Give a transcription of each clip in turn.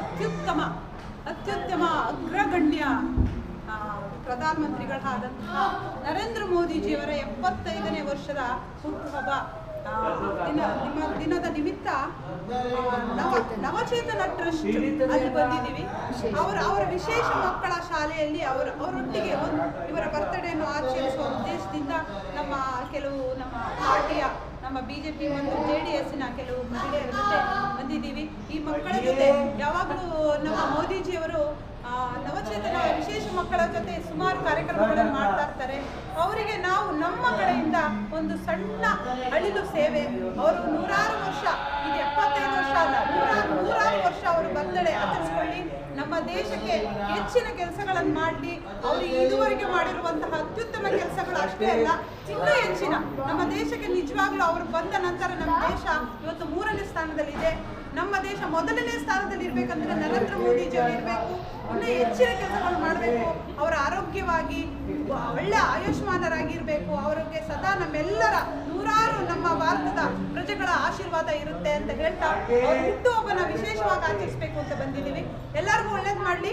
ಅತ್ಯುತ್ತಮ ಅತ್ಯುತ್ತಮ ಅಗ್ರಗಣ್ಯ ಪ್ರಧಾನಮಂತ್ರಿಗಳಾದಂತಹ ನರೇಂದ್ರ ಮೋದಿಜಿಯವರ ಎಪ್ಪತ್ತೈದನೇ ವರ್ಷದ ಹುಟ್ಟುಹಬ್ಬ ದಿನ, ನಿಮ್ಮ ದಿನದ ನಿಮಿತ್ತ ನವ, ನವಚೇತನ ಟ್ರಸ್ಟ್ ಅಲ್ಲಿ ಬಂದಿದ್ದೀವಿ. ಅವರ ಅವರ ವಿಶೇಷ ಮಕ್ಕಳ ಶಾಲೆಯಲ್ಲಿ ಅವರು, ಅವರೊಟ್ಟಿಗೆ ಒಂದು, ಇವರ ಬರ್ತಡೇಯನ್ನು ಆಚರಿಸುವ ಉದ್ದೇಶದಿಂದ ನಮ್ಮ ಕೆಲವು ನಮ್ಮ ಪಾರ್ಟಿಯ ನಮ್ಮ ಬಿಜೆಪಿ ಮತ್ತು ಜೆ ಡಿ ಎಸ್ನ ಕೆಲವು ಮಹಿಳೆಯರ ಜೊತೆ ಬಂದಿದ್ದೀವಿ. ಈ ಮಕ್ಕಳ ಜೊತೆ ಯಾವಾಗಲೂ ನಮ್ಮ ಮೋದಿಜಿಯವರು ನವಚೇತನ ವಿಶೇಷ ಮಕ್ಕಳ ಜೊತೆ ಸುಮಾರು ಕಾರ್ಯಕ್ರಮಗಳನ್ನು ಮಾಡ್ತಾ ಇರ್ತಾರೆ. ಅವರಿಗೆ ನಾವು ನಮ್ಮ ಕಡೆಯಿಂದ ಒಂದು ಸಣ್ಣ ಅಳಿಲು ಸೇವೆ. ಅವರು ನೂರಾರು ವರ್ಷ ಇದು ಎಪ್ಪತ್ತೈದು ವರ್ಷ ಅಲ್ಲ ನೂರಾರು ನೂರಾರು ವರ್ಷ ಅವರು ಬರ್ತಡೆ ಆಚರಿಸ್ಕೊಳ್ಳಿ ನಮ್ಮ ದೇಶಕ್ಕೆ ಹೆಚ್ಚಿನ ಕೆಲಸಗಳನ್ನು ಮಾಡಲಿ ಅವರು ಇದುವರೆಗೆ ಮಾಡಿರುವಂತಹ ಅತ್ಯುತ್ತಮ ಕೆಲಸಗಳು ಅಷ್ಟೇ ಅಲ್ಲ, ಇನ್ನೂ ಹೆಚ್ಚಿನ. ನಮ್ಮ ದೇಶಕ್ಕೆ ನಿಜವಾಗ್ಲೂ ಅವರು ಬಂದ ನಂತರ ನಮ್ಮ ದೇಶ ಇವತ್ತು ಮೂರನೇ ಸ್ಥಾನದಲ್ಲಿದೆ. ನಮ್ಮ ದೇಶ ಮೊದಲನೇ ಸ್ಥಾನದಲ್ಲಿ ಇರ್ಬೇಕಂದ್ರೆ ನರೇಂದ್ರ ಮೋದಿಜಿ ಅವರು ಇರಬೇಕು. ಇನ್ನೂ ಹೆಚ್ಚಿನ ಕೆಲಸಗಳು ಮಾಡಬೇಕು. ಅವರ ಆರೋಗ್ಯವಾಗಿ ಒಳ್ಳೆ ಆಯುಷ್ಮಾನರಾಗಿರ್ಬೇಕು. ಅವರಿಗೆ ಸದಾ ನಮ್ಮೆಲ್ಲರ ನೂರಾರು ನಮ್ಮ ಭಾರತದ ಪ್ರಜೆಗಳ ಆಶೀರ್ವಾದ ಇರುತ್ತೆ ಅಂತ ಹೇಳ್ತಾ ಹುಟ್ಟುಹಬ್ಬನ ವಿಶೇಷವಾಗಿ ಆಚರಿಸಬೇಕು ಅಂತ ಬಂದಿದ್ದೀವಿ. ಎಲ್ಲರಿಗೂ ಒಳ್ಳೇದು ಮಾಡಲಿ.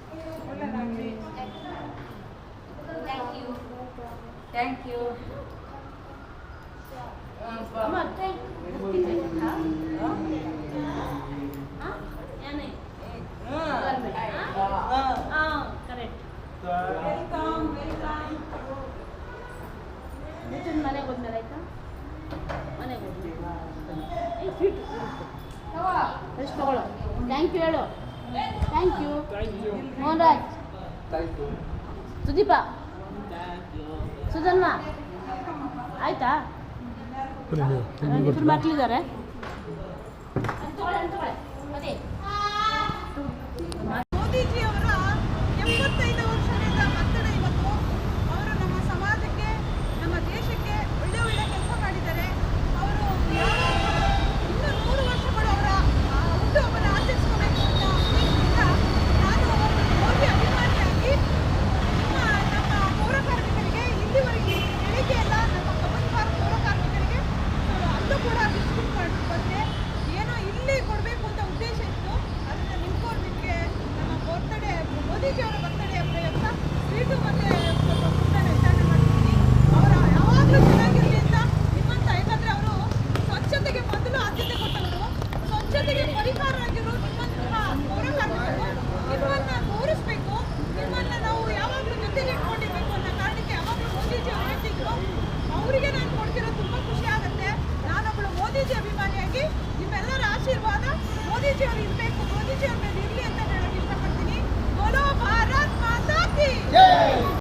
ಹೋದ್ಮೇಲೆ ಆಯ್ತಾ? ಮನೆಗೆ ಹೋದ್ಮೇಲೆ ಎಷ್ಟು ತಗೊಳ್ಳೋ. ಥ್ಯಾಂಕ್ ಯು ಹೇಳು. ಥ್ಯಾಂಕ್ ಯು ಮೋಹನ್ ರಾಜ್ ಸುದೀಪ. ಸುಧನ್ಮ ಆಯ್ತಾ? ಇಬ್ಬರು ಮಕ್ಕಳಿದ್ದಾರೆ Bye.